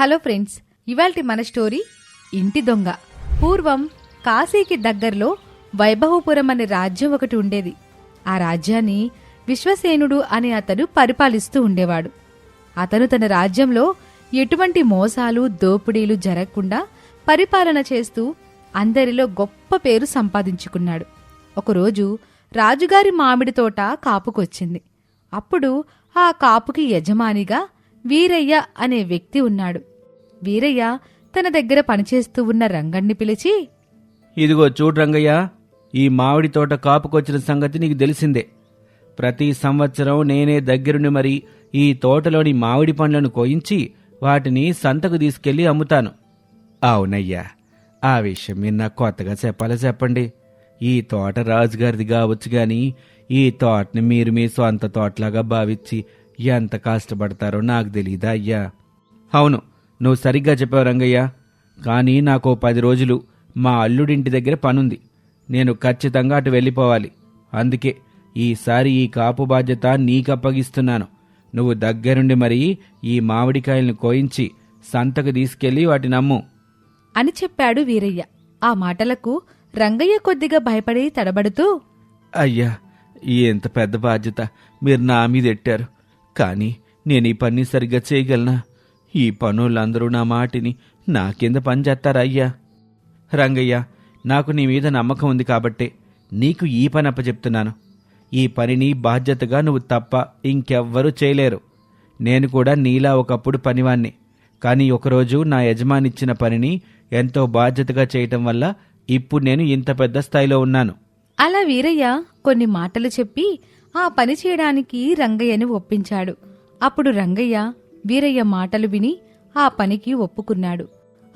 Hello friends ఇవాల్టి మన story ఇంటి దొంగ. పూర్వం కాశీకి దగ్గరలో వైభవపురం అనే రాజ్యం ఒకటి ఉండేది. ఆ రాజ్యాన్ని విశ్వసేనుడు అనే అతను పరిపాలిస్తూ ఉండేవాడు. అతను తన రాజ్యంలో ఎటువంటి మోసాలు దోపిడీలు జరగకుండా పరిపాలన చేస్తూ అందరిలో గొప్ప పేరు సంపాదించుకున్నాడు. ఒకరోజు రాజుగారి మామిడి తోట కాపుకొచ్చింది. అప్పుడు ఆ కాపుకి యజమానిగా వీరయ్య అనే వ్యక్తి ఉన్నాడు. వీరయ్య తన దగ్గర పనిచేస్తూ ఉన్న రంగణ్ణి పిలిచి ఇదిగో చూడు రంగయ్య ఈ మామిడి తోట కాపుకొచ్చిన సంగతి నీకు తెలిసిందే. ప్రతి సంవత్సరం నేనే దగ్గరుండి మరి ఈ తోటలోని మామిడి పండ్లను కోయించి వాటిని సంతకు తీసుకెళ్ళి అమ్ముతాను. అవునయ్యా ఆ విషయం మీరు నాకు కొత్తగా చెప్పాలో చెప్పండి. ఈ తోట రాజుగారిది కావచ్చు గాని ఈ తోటని మీరు మీ సొంత తోటలాగా భావించి ఎంత కష్టపడతారో నాకు తెలియదా అయ్యా? అవును నువ్వు సరిగ్గా చెప్పావు రంగయ్య. కానీ నాకు పది రోజులు మా అల్లుడింటి దగ్గర పనుంది. నేను ఖచ్చితంగా అటు వెళ్ళిపోవాలి. అందుకే ఈసారి ఈ కాపు బాధ్యత నీకు అప్పగిస్తున్నాను. నువ్వు దగ్గరుండి మరి ఈ మామిడికాయలను కోయించి సంతకు తీసుకెళ్ళి వాటిని అమ్ము. అని చెప్పాడు వీరయ్య. ఆ మాటలకు రంగయ్య కొద్దిగా భయపడి తడబడుతూ అయ్యా ఈ ఎంత పెద్ద బాధ్యత మీరు నా మీద ఎట్టారు? కానీ నేను ఈ పని సరిగ్గా చేయగలనా? ఈ పనులందరూ నా మాటిని నా కింద పని అయ్యా? రంగయ్య నాకు నీ మీద నమ్మకం ఉంది కాబట్టే నీకు ఈ పని అప్పచెప్తున్నాను. ఈ పనిని బాధ్యతగా నువ్వు తప్ప ఇంకెవ్వరూ చేయలేరు. నేను కూడా నీలా ఒకప్పుడు పనివాణ్ణి. కానీ ఒకరోజు నా యజమానిచ్చిన పనిని ఎంతో బాధ్యతగా చేయటం వల్ల ఇప్పుడు నేను ఇంత పెద్ద స్థాయిలో ఉన్నాను. అలా వీరయ్య కొన్ని మాటలు చెప్పి ఆ పని చేయడానికి రంగయ్యని ఒప్పించాడు. అప్పుడు రంగయ్య వీరయ్య మాటలు విని ఆ పనికి ఒప్పుకున్నాడు.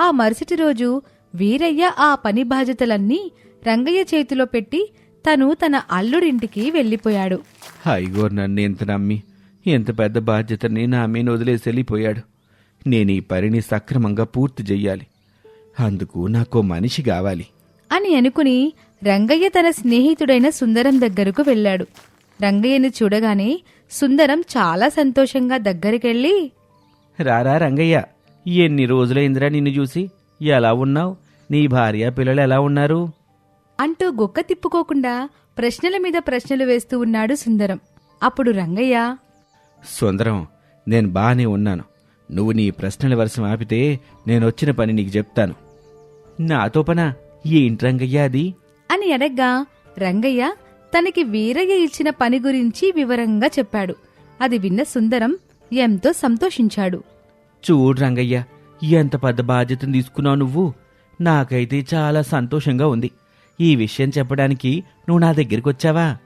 ఆ మరుసటి రోజు వీరయ్య ఆ పని బాధ్యతలన్నీ రంగయ్య చేతిలో పెట్టి తను తన అల్లుడింటికి వెళ్ళిపోయాడు. అయ్యో నన్ను ఎంత నమ్మి ఎంత పెద్ద బాధ్యతని నా మీద వదిలేసి వెళ్ళిపోయాడు. నేను ఈ పనిని సక్రమంగా పూర్తి చెయ్యాలి. అందుకు నాకు మనిషి కావాలి. అని అనుకుని రంగయ్య తన స్నేహితుడైన సుందరం దగ్గరకు వెళ్ళాడు. రంగయ్యని చూడగానే సుందరం చాలా సంతోషంగా దగ్గరికెళ్ళి రారా రంగయ్య ఎన్ని రోజులైందిరా నిన్ను చూసి? ఎలా ఉన్నావు? నీ భార్య పిల్లలు ఎలా ఉన్నారు? అంటూ గుక్క తిప్పుకోకుండా ప్రశ్నల మీద ప్రశ్నలు వేస్తూ ఉన్నాడు సుందరం. అప్పుడు రంగయ్య సుందరం నేను బానే ఉన్నాను. నువ్వు నీ ప్రశ్నల వర్షం ఆపితే నేను వచ్చిన పని నీకు చెప్తాను. నాతో పనా? ఏంటి రంగయ్య అది? అని అడగ్గా రంగయ్య తనకి వీరయ్య ఇచ్చిన పని గురించి వివరంగా చెప్పాడు. అది విన్న సుందరం ఎంతో సంతోషించాడు. చూడు రంగయ్య ఎంత పెద్ద బాధ్యతను తీసుకున్నావు నువ్వు. నాకైతే చాలా సంతోషంగా ఉంది. ఈ విషయం చెప్పడానికి నువ్వు నా దగ్గరికి వచ్చావా?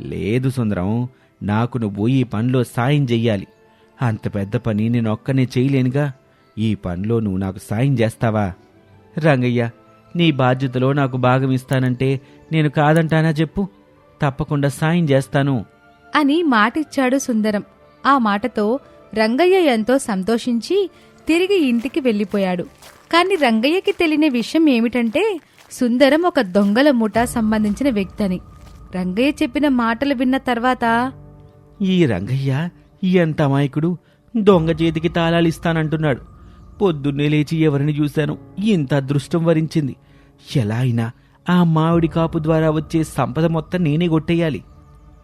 లేదు సుందరం నాకు నువ్వు ఈ పనిలో సాయం చెయ్యాలి. అంత పెద్ద పని నేను ఒక్కనే చేయలేనుగా. ఈ పనిలో నువ్వు నాకు సాయం చేస్తావా? రంగయ్య నీ బాధ్యతలో నాకు భాగం ఇస్తానంటే నేను కాదంటానా చెప్పు? తప్పకుండా సాయం చేస్తాను. అని మాటిచ్చాడు సుందరం. ఆ మాటతో రంగయ్య ఎంతో సంతోషించి తిరిగి ఇంటికి వెళ్ళిపోయాడు. కాని రంగయ్యకి తెలియని విషయం ఏమిటంటే సుందరం ఒక దొంగల ముఠా సంబంధించిన వ్యక్తని. రంగయ్య చెప్పిన మాటలు విన్న తర్వాత ఈ రంగయ్య ఎంత అమాయకుడు. దొంగ చేతికి తాళాలిస్తానంటున్నాడు పొద్దున్నే లేచి ఎవరిని చూశాను. ఇంత అదృష్టం వరించింది. ఎలా అయినా ఆ మామిడి కాపు ద్వారా వచ్చే సంపద మొత్తం నేనే కొట్టేయాలి.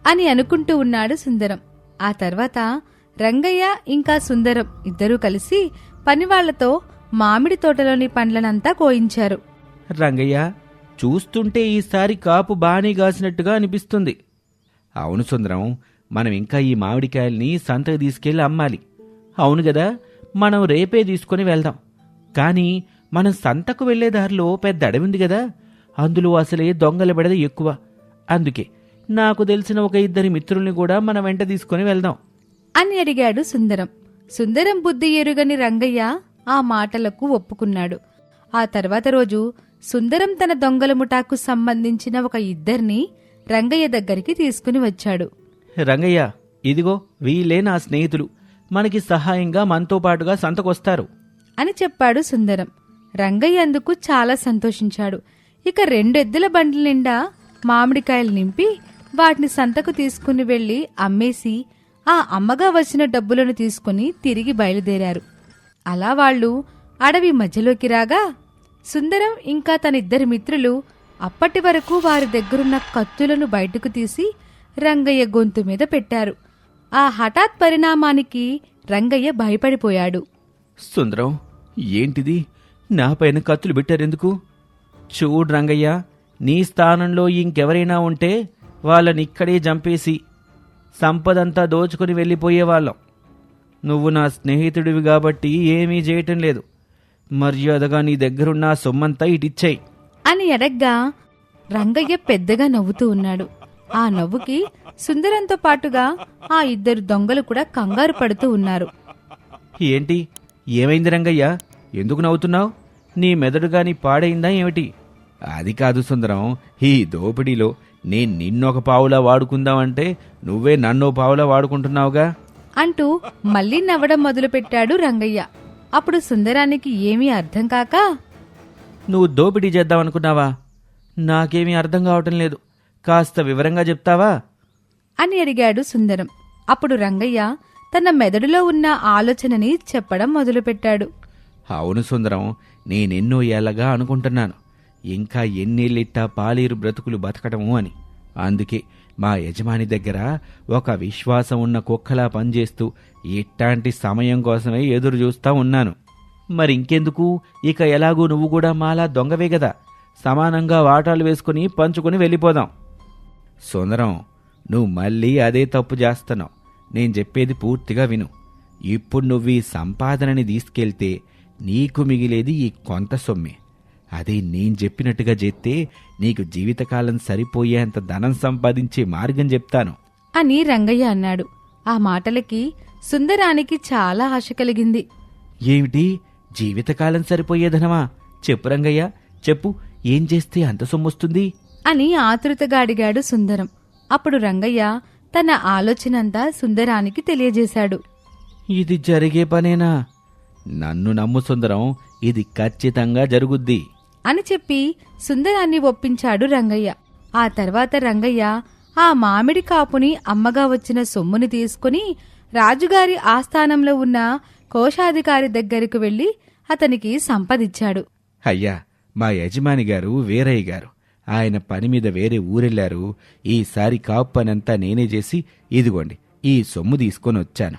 అని అనుకుంటూ ఉన్నాడు సుందరం. ఆ తర్వాత రంగయ్య ఇంకా సుందరం ఇద్దరూ కలిసి పనివాళ్ళతో మామిడి తోటలోని పండ్లనంతా కోయించారు. రంగయ్య చూస్తుంటే ఈసారి కాపు బానే కాసినట్టుగా అనిపిస్తుంది. అవును సుందరం మనం ఇంకా ఈ మామిడికాయల్ని సంతకు తీసుకెళ్ళి అమ్మాలి. అవును గదా మనం రేపే తీసుకొని వెళ్దాం. కానీ మనం సంతకు వెళ్ళే దారిలో పెద్ద అడవి ఉంది కదా అందులో అసలే దొంగల బెడద ఎక్కువ. అందుకే నాకు తెలిసిన ఒక ఇద్దరి మిత్రుల్ని కూడా మన వెంట తీసుకొని వెళ్దాం. అని అడిగాడు సుందరం. సుందరం బుద్ధి ఎరుగని రంగయ్య ఆ మాటలకు ఒప్పుకున్నాడు. ఆ తర్వాత రోజు సుందరం తన దొంగల ముఠాకు సంబంధించిన ఒక ఇద్దరిని రంగయ్య దగ్గరికి తీసుకుని వచ్చాడు. రంగయ్య ఇదిగో వీళ్ళే నా స్నేహితులు. మనకి సహాయంగా మనతో పాటుగా సంతకొస్తారు. అని చెప్పాడు సుందరం. రంగయ్య అందుకు చాలా సంతోషించాడు. ఇక రెండెద్దుల బండ్ల నిండా మామిడికాయలు నింపి వాటిని సంతకు తీసుకుని వెళ్ళి అమ్మేసి ఆ అమ్మగా వచ్చిన డబ్బులను తీసుకుని తిరిగి బయలుదేరారు. అలా వాళ్ళు అడవి మధ్యలోకి రాగా సుందరం ఇంకా తన ఇద్దరి మిత్రులు అప్పటి వరకు వారి దగ్గరున్న కత్తులను బయటకు తీసి రంగయ్య గొంతు మీద పెట్టారు. ఆ హఠాత్ పరిణామానికి రంగయ్య భయపడిపోయాడు. సుందరం ఏంటిది? నా పైన కత్తులు పెట్టారెందుకు? చూడు రంగయ్య నీ స్థానంలో ఇంకెవరైనా ఉంటే వాళ్ళని ఇక్కడే చంపేసి సంపదంతా దోచుకుని వెళ్ళిపోయేవాళ్ళం నువ్వు నా స్నేహితుడివి కాబట్టి ఏమీ చేయటం లేదు. మర్యాదగా నీ దగ్గరున్న ఆ సొమ్మంతా ఇటిచ్చాయి. అని అడగ్గా రంగయ్య పెద్దగా నవ్వుతూ ఉన్నాడు. ఆ నవ్వుకి సుందరంతో పాటుగా ఆ ఇద్దరు దొంగలు కూడా కంగారు పడుతూ ఉన్నారు. ఏంటి? ఏమైంది రంగయ్య? ఎందుకు నవ్వుతున్నావు? నీ మెదడు గాని పాడైందా ఏమిటి? అది కాదు సుందరం ఈ దోపిడీలో నేను నిన్నొక పావులా వాడుకుందామంటే నువ్వే నన్నో పావులా వాడుకుంటున్నావుగా? అంటూ మళ్ళీ నవ్వడం మొదలుపెట్టాడు రంగయ్య. అప్పుడు సుందరానికి ఏమీ అర్థం కాక నువ్వు దోపిడీ చేద్దామనుకున్నావా? నాకేమీ అర్థం కావటం లేదు. కాస్త వివరంగా చెప్తావా? అని అడిగాడు సుందరం. అప్పుడు రంగయ్య తన మెదడులో ఉన్న ఆలోచనని చెప్పడం మొదలుపెట్టాడు. అవును సుందరం నేనెన్నో ఏళ్ళగా అనుకుంటున్నాను. ఇంకా ఎన్నేళ్ళిట్టా పాలేరు బ్రతుకులు బతకడము అని. అందుకే మా యజమాని దగ్గర ఒక విశ్వాసం ఉన్న కుక్కలా పనిచేస్తూ ఇట్లాంటి సమయం కోసమే ఎదురు చూస్తా ఉన్నాను. మరి ఇంకెందుకు? ఇక ఎలాగూ నువ్వు కూడా మాలా దొంగవే కదా సమానంగా వాటాలు వేసుకుని పంచుకుని వెళ్ళిపోదాం. సుందరం నువ్వు మళ్ళీ అదే తప్పు చేస్తున్నావు. నేను చెప్పేది పూర్తిగా విను. ఇప్పుడు నువ్వు ఈ సంపాదనని తీసుకెళ్తే నీకు మిగిలేది ఈ కొంత సొమ్మే. అదే నేను చెప్పినట్టుగా చేస్తే నీకు జీవితకాలం సరిపోయేంత ధనం సంపాదించే మార్గం చెప్తాను. అని రంగయ్య అన్నాడు. ఆ మాటలకి సుందరానికి చాలా ఆశ కలిగింది. ఏమిటి? జీవితకాలం సరిపోయే ధనమా? చెప్పు రంగయ్య చెప్పు ఏం చేస్తే అంత సొమ్మొస్తుంది? అని ఆతృతగా అడిగాడు సుందరం. అప్పుడు రంగయ్య తన ఆలోచనంతా సుందరానికి తెలియజేశాడు. ఇది జరిగే పనేనా? నన్ను నమ్ము సుందరం ఇది ఖచ్చితంగా జరుగుద్ది. అని చెప్పి సుందరాన్ని ఒప్పించాడు రంగయ్య. ఆ తర్వాత రంగయ్య ఆ మామిడి కాపుని అమ్మగా వచ్చిన సొమ్ముని తీసుకుని రాజుగారి ఆస్థానంలో ఉన్న కోశాధికారి దగ్గరకు వెళ్ళి అతనికి సంపదిచ్చాడు. అయ్యా మా యజమాని గారు వీరయ్య గారు. ఆయన పని మీద వేరే ఊరెళ్ళారు. ఈసారి కాపు పనంతా నేనే చేసి ఇదిగోండి ఈ సొమ్ము తీసుకొని వచ్చాను.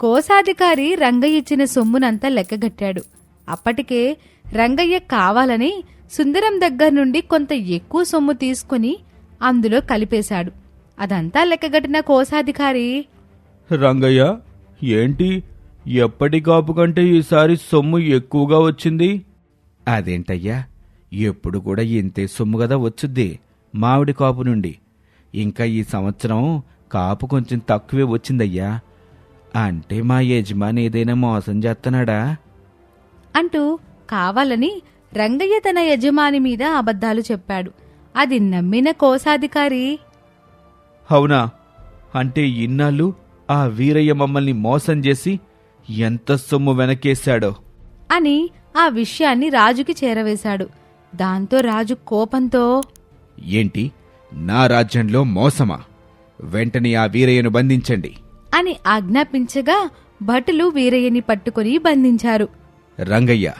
కోశాధికారి రంగయ్య ఇచ్చిన సొమ్మునంతా లెక్కగట్టాడు. అప్పటికే రంగయ్య కావాలని సుందరం దగ్గర నుండి కొంత ఎక్కువ సొమ్ము తీసుకుని అందులో కలిపేశాడు. అదంతా లెక్కగట్టిన కోశాధికారి. రంగయ్య ఏంటి? ఎప్పటి కాపు కంటే ఈసారి సొమ్ము ఎక్కువగా వచ్చింది? అదేంటయ్యా? ఎప్పుడు కూడా ఇంతే సొమ్ము కదా వచ్చుద్ది మామిడి కాపు నుండి. ఇంకా ఈ సంవత్సరం కాపు కొంచెం తక్కువే వచ్చిందయ్యా. అంటే మా యజమాని ఏదైనా మోసం చేస్తున్నాడా? అంటూ కావాలని రంగయ్య తన యజమాని మీద అబద్ధాలు చెప్పాడు. అది నమ్మిన కోశాధికారి. అవునా? అంటే ఇన్నాళ్ళు ఆ వీరయ్య మమ్మల్ని మోసం చేసి ఎంత సొమ్ము వెనకేశాడో. అని ఆ విషయాన్ని రాజుకి చేరవేశాడు. దాంతో రాజు కోపంతో ఏంటి? నా రాజ్యంలో మోసమా? వెంటనే ఆ వీరయ్యను బంధించండి. అని ఆజ్ఞాపించగా భటులు వీరయ్యని పట్టుకుని బంధించారు. రంగయ్య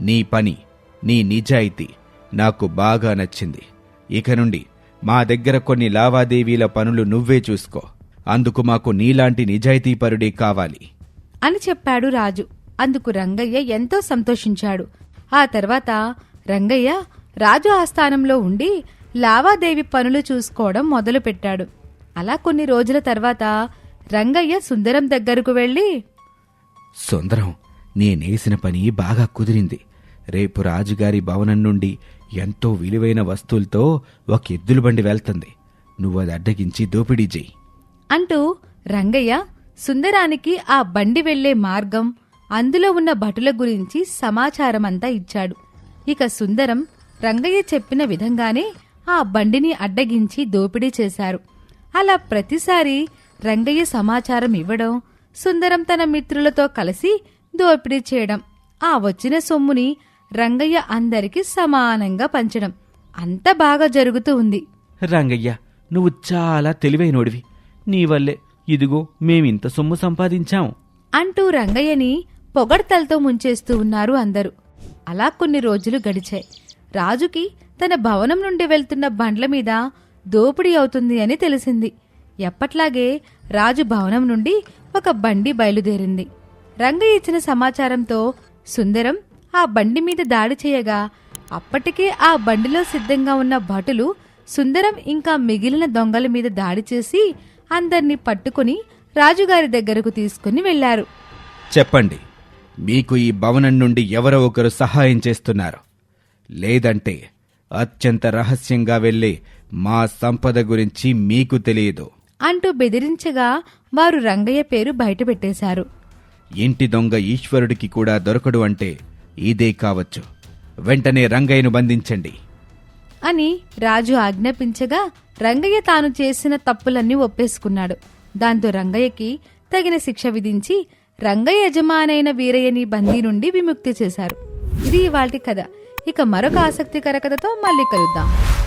నీ పని నీ నిజాయితీ నాకు బాగా నచ్చింది. ఇక నుండి మా దగ్గర కొన్ని లావాదేవీల పనులు నువ్వే చూసుకో. అందుకు మాకు నీలాంటి నిజాయితీపరుడే కావాలి. అని చెప్పాడు రాజు. అందుకు రంగయ్య ఎంతో సంతోషించాడు. ఆ తర్వాత రంగయ్య రాజు ఆస్థానంలో ఉండి లావాదేవీ పనులు చూసుకోవడం మొదలుపెట్టాడు. అలా కొన్ని రోజుల తర్వాత రంగయ్య సుందరం దగ్గరకు వెళ్ళి సుందరం నేనేసిన పని బాగా కుదిరింది. రేపు రాజుగారి భవనం నుండి ఎంతో విలువైన వస్తువులతో ఒక ఎద్దుల బండి వెళ్తుంది. నువ్వది అడ్డగించి దోపిడీ చెయ్యి. అంటూ రంగయ్య సుందరానికి ఆ బండి వెళ్ళే మార్గం అందులో ఉన్న భటుల గురించి సమాచారమంతా ఇచ్చాడు. ఇక సుందరం రంగయ్య చెప్పిన విధంగానే ఆ బండిని అడ్డగించి దోపిడీ చేశారు. అలా ప్రతిసారి రంగయ్య సమాచారం ఇవ్వడం సుందరం తన మిత్రులతో కలిసి దోపిడీ చేయడం. ఆ వచ్చిన సొమ్ముని రంగయ్య అందరికి సమానంగా పంచడం. అంత బాగా జరుగుతూ ఉంది. రంగయ్య నువ్వు చాలా తెలివైనోడివి. నీ వల్లే ఇదిగో మేమింత సొమ్ము సంపాదించాం. అంటూ రంగయ్యని పొగడ్తలతో ముంచేస్తూ ఉన్నారు అందరూ. అలా కొన్ని రోజులు గడిచాయి. రాజుకి తన భవనం నుండి వెళ్తున్న బండ్ల మీద దోపిడీ అవుతుంది అని తెలిసింది. ఎప్పట్లాగే రాజు భవనం నుండి ఒక బండి బయలుదేరింది. రంగయ్య ఇచ్చిన సమాచారంతో సుందరం ఆ బండి మీద దాడి చేయగా అప్పటికే ఆ బండిలో సిద్ధంగా ఉన్న భటులు సుందరం ఇంకా మిగిలిన దొంగల మీద దాడి చేసి అందర్నీ పట్టుకుని రాజుగారి దగ్గరకు తీసుకుని వెళ్ళారు చెప్పండి మీకు ఈ భవనం నుండి ఎవరో ఒకరు సహాయం చేస్తున్నారు. లేదంటే అత్యంత రహస్యంగా వెళ్ళే మా సంపద గురించి మీకు తెలియదు. అంటూ బెదిరించగా వారు రంగయ్య పేరు బయటపెట్టేశారు. ఇంటి దొంగ ఈశ్వరుడికి కూడా దొరకడు అంటే ఇదే కావచ్చు. వెంటనే రంగయ్యను బంధించండి. అని రాజు ఆజ్ఞాపించగా రంగయ్య తాను చేసిన తప్పులన్నీ ఒప్పేసుకున్నాడు. దాంతో రంగయ్యకి తగిన శిక్ష విధించి రంగయ్య యజమానైన వీరయ్యని బందీ నుండి విముక్తి చేశారు. ఇది ఇవాటి కథ. ఇక మరొక ఆసక్తికర కథతో మళ్ళీ కలుద్దాం.